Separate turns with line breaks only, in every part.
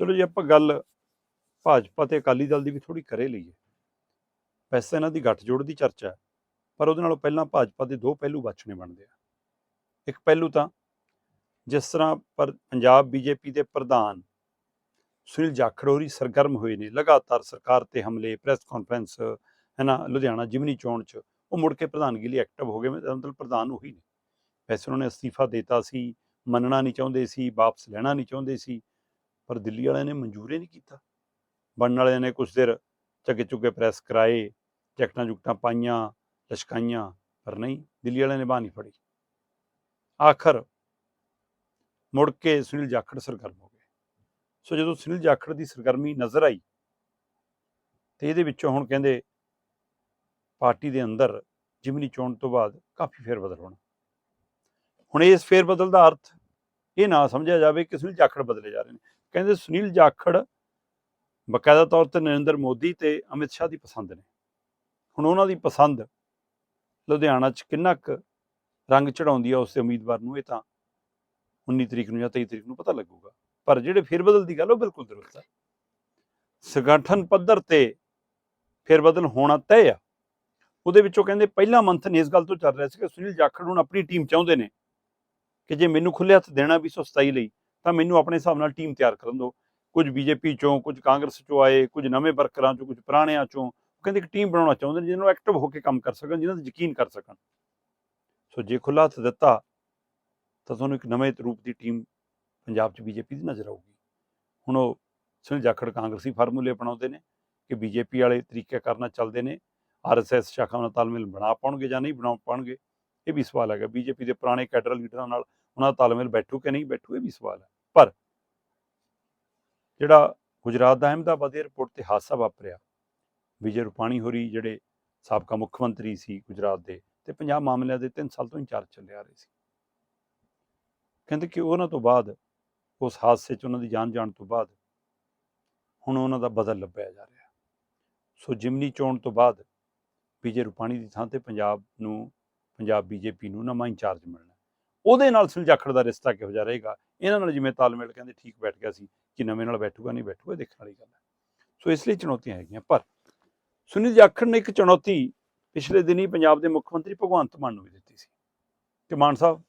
ਚਲੋ ਜੇ, ਆਪਾਂ ਗੱਲ ਭਾਜਪਾ ਤੇ ਅਕਾਲੀ ਦਲ ਦੀ ਵੀ ਥੋੜੀ ਕਰੇ ਲਈਏ। ਵੈਸੇ ਇਹਨਾਂ ਦੀ ਗੱਠਜੋੜ ਦੀ ਚਰਚਾ ਪਰ ਉਹਦੇ ਨਾਲੋਂ ਪਹਿਲਾਂ ਭਾਜਪਾ ਦੇ ਦੋ ਪਹਿਲੂ ਬਾਛਣੇ ਬਣਦੇ ਆ। ਇੱਕ ਪਹਿਲੂ ਤਾਂ ਜਿਸ ਤਰ੍ਹਾਂ ਪਰ ਪੰਜਾਬ ਬੀਜੇਪੀ ਦੇ ਪ੍ਰਧਾਨ ਸੁਨੀਲ ਜਾਖੜ ਹੋਰੀ ਸਰਗਰਮ ਹੋਏ ਨੇ, ਲਗਾਤਾਰ ਸਰਕਾਰ ਤੇ ਹਮਲੇ, ਪ੍ਰੈਸ ਕਾਨਫਰੰਸ ਹੈ ਨਾ ਲੁਧਿਆਣਾ ਜਿਮਨੀ ਚੋਣ ਚ, ਉਹ ਮੁੜ ਕੇ ਪ੍ਰਧਾਨਗੀ ਲਈ ਐਕਟਿਵ ਹੋ ਗਏ, ਮਤਲਬ ਪ੍ਰਧਾਨ ਉਹੀ ਨੇ। ਵੈਸੇ ਉਹਨਾਂ ਨੇ ਅਸਤੀਫਾ ਦਿੱਤਾ ਸੀ, ਮੰਨਣਾ ਨਹੀਂ ਚਾਹੁੰਦੇ ਸੀ, ਵਾਪਸ ਲੈਣਾ ਨਹੀਂ ਚਾਹੁੰਦੇ ਸੀ ਪਰ ਦਿੱਲੀ ਵਾਲਿਆਂ ਨੇ ਮਨਜ਼ੂਰ ਹੀ ਨਹੀਂ ਕੀਤਾ। ਬਣਨ ਵਾਲਿਆਂ ਨੇ ਕੁਝ ਦੇਰ ਚੱਗੇ ਚੁੱਗੇ ਪ੍ਰੈਸ ਕਰਾਏ, ਜੈਕਟਾਂ ਜੁਕਟਾਂ ਪਾਈਆਂ, ਲਸ਼ਕਾਈਆਂ, ਪਰ ਨਹੀਂ, ਦਿੱਲੀ ਵਾਲਿਆਂ ਨੇ ਬਾਹ ਨਹੀਂ ਫੜੀ। ਆਖਰ ਮੁੜ ਕੇ ਸੁਨੀਲ ਜਾਖੜ ਸਰਗਰਮ ਹੋ ਗਏ। ਸੋ ਜਦੋਂ ਸੁਨੀਲ ਜਾਖੜ ਦੀ ਸਰਗਰਮੀ ਨਜ਼ਰ ਆਈ, ਤੇ ਇਹਦੇ ਵਿੱਚੋਂ ਹੁਣ ਕਹਿੰਦੇ ਪਾਰਟੀ ਦੇ ਅੰਦਰ ਜਿਮਨੀ ਚੋਣ ਤੋਂ ਬਾਅਦ ਕਾਫੀ ਫੇਰ ਬਦਲ ਹੋਣਾ। ਹੁਣ ਇਸ ਫੇਰ ਬਦਲ ਦਾ ਅਰਥ ਇਹ ਨਾ ਸਮਝਿਆ ਜਾਵੇ ਕਿ ਸੁਨੀਲ ਜਾਖੜ ਬਦਲੇ ਜਾ ਰਹੇ ਨੇ। ਕਹਿੰਦੇ ਸੁਨੀਲ ਜਾਖੜ ਬਕਾਇਦਾ ਤੌਰ ਤੇ ਨਰਿੰਦਰ ਮੋਦੀ ਤੇ ਅਮਿਤ ਸ਼ਾਹ ਦੀ ਪਸੰਦ ਨੇ। ਹੁਣ ਉਹਨਾਂ ਦੀ ਪਸੰਦ ਲੁਧਿਆਣਾ 'ਚ ਕਿੰਨਾ ਕੁ ਰੰਗ ਚੜਾਉਂਦੀ ਆ ਉਸ ਉਮੀਦਵਾਰ ਨੂੰ, ਇਹ ਤਾਂ 19 ਤਰੀਕ ਨੂੰ ਜਾਂ 23 ਤਰੀਕ ਨੂੰ ਪਤਾ ਲੱਗੂਗਾ। ਪਰ ਜਿਹੜੇ ਫੇਰ ਬਦਲ ਦੀ ਗੱਲ ਉਹ ਬਿਲਕੁਲ ਦਰੁਸਤ ਹੈ ਸੰਗਠਨ ਪੱਧਰ ਤੇ ਫੇਰ ਬਦਲ ਹੋਣਾ ਤੈਅ ਆ। ਉਹਦੇ ਵਿੱਚੋਂ ਕਹਿੰਦੇ ਪਹਿਲਾ ਮੰਥਨ ਇਸ ਗੱਲ ਤੋਂ ਚੱਲ ਰਿਹਾ ਸੀ ਕਿ ਸੁਨੀਲ ਜਾਖੜ ਹੁਣ ਆਪਣੀ ਟੀਮ ਚਾਹੁੰਦੇ ਨੇ ਕਿ ਜੇ ਮੈਨੂੰ ਖੁੱਲੇ ਹੱਥ ਦੇਣਾ ਵੀ 127 ਲਈ ਤਾਂ ਮੈਨੂੰ ਆਪਣੇ ਹਿਸਾਬ ਨਾਲ ਟੀਮ ਤਿਆਰ ਕਰਨ ਦਿਓ। ਕੁਝ ਬੀਜੇਪੀ ਚੋਂ, ਕੁਝ ਕਾਂਗਰਸ ਚੋਂ ਆਏ, ਕੁਝ ਨਵੇਂ ਵਰਕਰਾਂ ਚੋਂ, ਕੁਝ ਪੁਰਾਣਿਆਂ ਚੋਂ। ਉਹ ਕਹਿੰਦੇ ਇੱਕ ਟੀਮ ਬਣਾਉਣਾ ਚਾਹੁੰਦੇ ਨੇ, ਜਿਹਨਾਂ ਨੂੰ ਐਕਟਿਵ ਹੋ ਕੇ ਕੰਮ ਕਰ ਸਕਣ, ਜਿਹਨਾਂ ਤੇ ਯਕੀਨ ਕਰ ਸਕਣ। ਸੋ ਜੇ ਖੁੱਲਾ ਹੱਥ ਦਿੱਤਾ, ਤਾਂ ਤੁਹਾਨੂੰ ਇੱਕ ਨਵੇਂ ਰੂਪ ਦੀ ਟੀਮ ਪੰਜਾਬ 'ਚ ਬੀਜੇਪੀ ਦੀ ਨਜ਼ਰ ਆਊਗੀ। ਹੁਣ ਉਹ ਸੁਨੀਲ ਜਾਖੜ ਕਾਂਗਰਸੀ ਫਾਰਮੂਲੇ ਅਪਣਾਉਂਦੇ ਨੇ ਕਿ ਬੀਜੇਪੀ ਵਾਲੇ ਤਰੀਕੇ ਕਰਨਾ ਚੱਲਦੇ ਨੇ। ਆਰਐਸਐਸ ਸ਼ਾਖਾ ਨਾਲ ਤਾਲਮੇਲ ਬਣਾ ਪਾਉਣਗੇ ਜਾਂ ਨਹੀਂ ਬਣਾ ਪਾਉਣਗੇ। ਇਹ ਵੀ ਸਵਾਲ ਹੈਗਾ, ਬੀਜੇਪੀ ਦੇ ਪੁਰਾਣੇ ਕੈਡਰ ਲੀਡਰਾਂ ਨਾਲ ਉਹਨਾਂ ਦਾ ਤਾਲਮੇਲ ਬੈਠੂ ਕਿ ਨਹੀਂ ਬੈਠੂ, ਇਹ ਵੀ ਸਵਾਲ ਹੈ। ਪਰ ਜਿਹੜਾ ਗੁਜਰਾਤ ਦਾ ਅਹਿਮਦਾਬਾਦ ਏਅਰਪੋਰਟ ਤੇ ਹਾਦਸਾ ਵਾਪਰਿਆ, ਵਿਜੇ ਰੂਪਾਣੀ ਹੋਰੀ ਜਿਹੜੇ ਸਾਬਕਾ ਮੁੱਖ ਮੰਤਰੀ ਸੀ ਗੁਜਰਾਤ ਦੇ ਤੇ ਪੰਜਾਬ ਮਾਮਲਿਆਂ ਦੇ 3 ਸਾਲ ਤੋਂ ਇੰਚਾਰਜ ਚੱਲੇ ਆ ਰਹੇ ਸੀ। ਕਹਿੰਦੇ ਕਿ ਉਹਨਾਂ ਤੋਂ ਬਾਅਦ, ਉਸ ਹਾਦਸੇ 'ਚ ਉਹਨਾਂ ਦੀ ਜਾਨ ਜਾਣ ਤੋਂ ਬਾਅਦ ਹੁਣ ਉਹਨਾਂ ਦਾ ਬਦਲ ਲੱਭਿਆ ਜਾ ਰਿਹਾ। ਸੋ ਜਿਮਨੀ ਚੋਣ ਤੋਂ ਬਾਅਦ ਵਿਜੇ ਰੂਪਾਣੀ ਦੀ ਥਾਂ ਤੇ ਪੰਜਾਬ ਨੂੰ ਪੰਜਾਬ ਬੀਜੇਪੀ ਨੂੰ ਨਵਾਂ ਇੰਚਾਰਜ ਮਿਲਣਾ। ਉਹਦੇ ਨਾਲ ਸੁਨੀਲ ਜਾਖੜ ਦਾ ਰਿਸ਼ਤਾ ਕਿਹੋ ਜਿਹਾ ਰਹੇਗਾ? ਇਹਨਾਂ ਨਾਲ ਜਿਵੇਂ ਤਾਲਮੇਲ ਕਹਿੰਦੇ ਠੀਕ ਬੈਠ ਗਿਆ ਸੀ ਕਿ ਨਵੇਂ ਨਾਲ ਬੈਠੂਗਾ, ਨਹੀਂ ਬੈਠੂਗਾ ਦੇਖਣ ਵਾਲੀ ਗੱਲ ਹੈ। ਸੋ ਇਸ ਲਈ ਚੁਣੌਤੀਆਂ ਹੈਗੀਆਂ, ਪਰ ਸੁਨੀਲ ਜਾਖੜ ਨੇ ਇੱਕ ਚੁਣੌਤੀ ਪਿਛਲੇ ਦਿਨੀ ਪੰਜਾਬ ਦੇ ਮੁੱਖ ਮੰਤਰੀ ਭਗਵੰਤ ਮਾਨ ਨੂੰ ਵੀ ਦਿੱਤੀ ਸੀ। ਕਿ ਮਾਨ ਸਾਹਿਬ,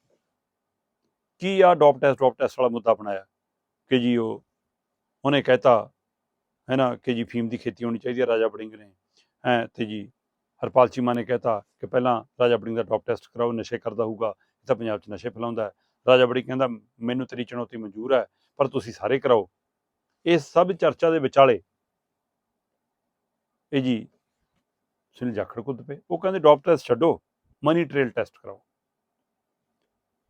ਕੀ ਆ ਡੌਪ ਟੈਸਟ ਡੌਪ ਟੈਸਟ ਵਾਲਾ ਮੁੱਦਾ ਬਣਾਇਆ? ਕਿ ਜੀ ਉਹ, ਉਹਨੇ ਕਹਿਤਾ, ਹੈ ਨਾ, ਕਿ ਜੀ ਫੀਮ ਦੀ ਖੇਤੀ ਹੋਣੀ ਚਾਹੀਦੀ ਹੈ, ਰਾਜਾ ਬੜਿੰਗ ਨੇ, ਹੈ, ਤੇ ਜੀ ਹਰਪਾਲ ਚੀਮਾ ਨੇ ਕਹਿਤਾ ਕਿ ਪਹਿਲਾਂ ਰਾਜਾ ਬੜਿੰਗ ਦਾ ਡੌਪ ਟੈਸਟ ਕਰਾਓ, ਨਸ਼ੇ ਕਰਦਾ ਹੋਊਗਾ, ਇਹ ਤਾਂ ਪੰਜਾਬ 'ਚ ਨਸ਼ੇ ਫੈਲਾਉਂਦਾ ਹੈ। ਰਾਜਾ ਬੜੀ ਕਹਿੰਦਾ, ਮੈਨੂੰ ਤੇਰੀ ਚੁਣੌਤੀ ਮਨਜ਼ੂਰ ਹੈ, ਪਰ ਤੁਸੀਂ ਸਾਰੇ ਕਰਾਓ। ਇਸ ਸਭ ਚਰਚਾ ਦੇ ਵਿਚਾਲੇ ਇਹ ਜੀ ਸੁਨੀਲ ਜਾਖੜ ਕੁੱਦ ਪਏ। ਉਹ ਕਹਿੰਦੇ ਡੌਪ ਟੈਸਟ ਛੱਡੋ ਮਨੀ ਟ੍ਰੇਲ ਟੈਸਟ ਕਰਾਓ।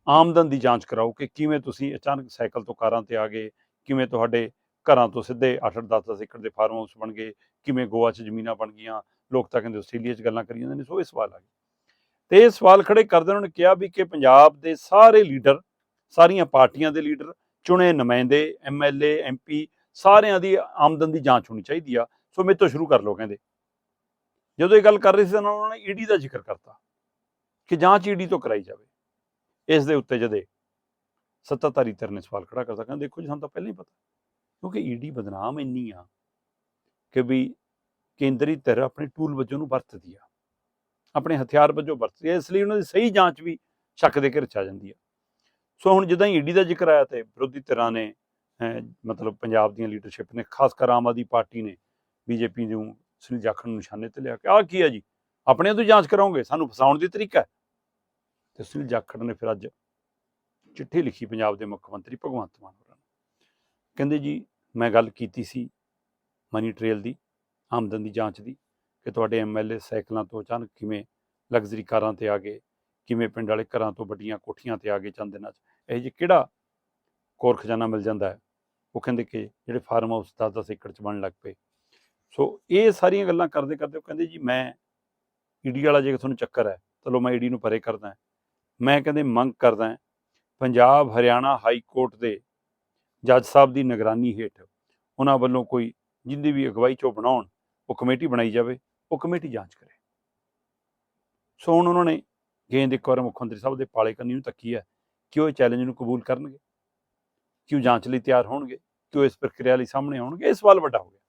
ਆਮਦਨ ਦੀ ਜਾਂਚ ਕਰਾਓ ਕਿ ਕਿਵੇਂ ਤੁਸੀਂ ਅਚਾਨਕ ਸਾਈਕਲ ਤੋਂ ਕਾਰਾਂ ਤੇ ਆ ਗਏ, ਕਿਵੇਂ ਤੁਹਾਡੇ ਘਰਾਂ ਤੋਂ ਸਿੱਧੇ 8-8 10-10 ਏਕੜ ਦੇ ਫਾਰਮ ਹਾਊਸ ਬਣ ਗਏ, ਕਿਵੇਂ ਗੋਆ 'ਚ ਜ਼ਮੀਨਾਂ ਬਣ ਗਈਆਂ, ਲੋਕ ਤਾਂ ਕਹਿੰਦੇ ਆਸਟ੍ਰੇਲੀਆ 'ਚ ਗੱਲਾਂ ਕਰੀ ਜਾਂਦੇ ਨੇ, ਸੋ ਇਹ ਸਵਾਲ ਆ ਗਏ। ਤੇ ਇਹ ਸਵਾਲ ਖੜੇ ਕਰਦੇ ਉਹਨਾਂ ਨੇ ਕਿਹਾ ਵੀ ਕਿ ਪੰਜਾਬ ਦੇ ਸਾਰੇ ਲੀਡਰ, ਸਾਰੀਆਂ ਪਾਰਟੀਆਂ ਦੇ ਲੀਡਰ ਚੁਣੇ, ਨੁਮਾਇੰਦੇ ਐਮਐਲਏ ਐਮਪੀ ਸਾਰਿਆਂ ਦੀ ਆਮਦਨ ਦੀ ਜਾਂਚ ਹੋਣੀ ਚਾਹੀਦੀ ਆ, ਸੋ ਮੇਰੇ ਤੋਂ ਸ਼ੁਰੂ ਕਰ ਲਓ ਕਹਿੰਦੇ। ਜਦੋਂ ਇਹ ਗੱਲ ਕਰ ਰਹੇ ਸੀ, ਤਾਂ ਉਹਨਾਂ ਨੇ ਈਡੀ ਦਾ ਜ਼ਿਕਰ ਕਰਤਾ ਕਿ ਜਾਂਚ ਈਡੀ ਤੋਂ ਕਰਾਈ ਜਾਵੇ। ਇਸ ਦੇ ਉੱਤੇ ਜਦੇ ਸੱਤਾਧਾਰੀ ਧਿਰ ਨੇ ਸਵਾਲ ਖੜਾ ਕਰਦਾ ਕਹਿੰਦੇ ਦੇਖੋ ਜੀ ਸਾਨੂੰ ਤਾਂ ਪਹਿਲਾਂ ਹੀ ਪਤਾ। ਕਿਉਂਕਿ ਈਡੀ ਬਦਨਾਮ ਇੰਨੀ ਆ ਕਿ ਵੀ ਕੇਂਦਰੀ ਧਿਰ ਆਪਣੇ ਟੂਲ ਵਜੋਂ ਨੂੰ ਵਰਤਦੀ ਆ। ਆਪਣੇ ਹਥਿਆਰ ਵਜੋਂ ਵਰਤਦੀ ਆ, ਇਸ ਲਈ ਉਹਨਾਂ ਦੀ ਸਹੀ ਜਾਂਚ ਵੀ ਸ਼ੱਕ ਦੇ ਘੇਰੇ ਚ ਜਾਂਦੀ ਆ। ਸੋ ਹੁਣ ਜਦੋਂ ਈਡੀ ਦਾ ਜ਼ਿਕਰ ਆਇਆ ਤੇ ਵਿਰੋਧੀ ਧਿਰਾਂ ਨੇ ਮਤਲਬ ਪੰਜਾਬ ਦੀਆਂ ਲੀਡਰਸ਼ਿਪ ਨੇ, ਖਾਸ ਕਰ ਆਮ ਆਦਮੀ ਪਾਰਟੀ ਨੇ, ਬੀਜੇਪੀ ਨੂੰ ਸੁਨੀਲ ਜਾਖੜ ਨੂੰ ਨਿਸ਼ਾਨੇ ਤੇ ਲਿਆ ਕਿ, ਆਹ ਕੀ ਹੈ ਜੀ? ਆਪਣੇ ਤੋਂ ਜਾਂਚ ਕਰਾਉਂਗੇ ਸਾਨੂੰ ਫਸਾਉਣ ਦੀ ਤਰੀਕਾ ਹੈ। ਤੇ ਸੁਨੀਲ ਜਾਖੜ ਨੇ ਫਿਰ ਅੱਜ ਚਿੱਠੀ ਲਿਖੀ ਪੰਜਾਬ ਦੇ ਮੁੱਖ ਮੰਤਰੀ ਭਗਵੰਤ ਮਾਨ ਹੋਰਾਂ ਨੂੰ। ਕਹਿੰਦੇ ਜੀ ਮੈਂ ਗੱਲ ਕੀਤੀ ਸੀ ਮਨੀ ਟ੍ਰੇਲ ਦੀ, ਆਮਦਨ ਦੀ ਜਾਂਚ ਦੀ ਕਿ ਤੁਹਾਡੇ ਐਮਐਲਏ ਸਾਈਕਲਾਂ ਤੋਂ ਅਚਾਨਕ ਕਿਵੇਂ ਲਗਜ਼ਰੀ ਕਾਰਾਂ ਤੇ ਆ ਗਏ, ਕਿਵੇਂ ਪਿੰਡ ਵਾਲੇ ਘਰਾਂ ਤੋਂ ਵੱਡੀਆਂ ਕੋਠੀਆਂ ਤੇ ਆ ਗਏ ਚੰਦ ਦਿਨਾਂ 'ਚ ਇਹ ਜੀ ਕਿਹੜਾ ਕੋਰ ਖਜ਼ਾਨਾ ਮਿਲ ਜਾਂਦਾ ਹੈ? ਉਹ ਕਹਿੰਦੇ ਕਿ ਜਿਹੜੇ ਫਾਰਮ ਹਾਊਸ 10-10 ਏਕੜ 'ਚ ਬਣਨ ਲੱਗ ਪਏ। ਸੋ ਇਹ ਸਾਰੀਆਂ ਗੱਲਾਂ ਕਰਦੇ ਕਰਦੇ ਉਹ ਕਹਿੰਦੇ ਜੀ ਮੈਂ ਈਡੀ ਵਾਲਾ ਜੇ ਤੁਹਾਨੂੰ ਚੱਕਰ ਹੈ ਚਲੋ ਮੈਂ ਈਡੀ ਨੂੰ ਪਰੇ ਕਰਦਾ ਮੈਂ ਕਹਿੰਦੇ ਮੰਗ ਕਰਦਾ ਪੰਜਾਬ ਹਰਿਆਣਾ ਹਾਈ ਕੋਰਟ ਦੇ ਜੱਜ ਸਾਹਿਬ ਦੀ ਨਿਗਰਾਨੀ ਹੇਠ ਉਹਨਾਂ ਵੱਲੋਂ ਕੋਈ ਜਿੰਦੀ ਵੀ ਅਗਵਾਈ ਚੋਂ ਬਣਾਉਣ, ਉਹ ਕਮੇਟੀ ਬਣਾਈ ਜਾਵੇ, ਉਹ ਕਮੇਟੀ ਜਾਂਚ ਕਰੇ। ਸੋ ਹੁਣ ਉਹਨਾਂ ਨੇ ਗੇਂਦ ਇੱਕ ਵਾਰ ਮੁੱਖ ਮੰਤਰੀ ਸਾਹਿਬ ਦੇ ਪਾਲੇ ਕੰਨੀ ਨੂੰ ਤੱਕੀ ਹੈ ਕਿ ਉਹ ਚੈਲੰਜ ਨੂੰ ਕਬੂਲ ਕਰਨਗੇ, ਕਿ ਉਹ ਜਾਂਚ ਲਈ ਤਿਆਰ ਹੋਣਗੇ, ਕਿ ਉਹ ਇਸ ਪ੍ਰਕਿਰਿਆ ਲਈ ਸਾਹਮਣੇ ਆਉਣਗੇ, ਇਹ ਸਵਾਲ ਵੱਡਾ ਹੋ ਗਿਆ।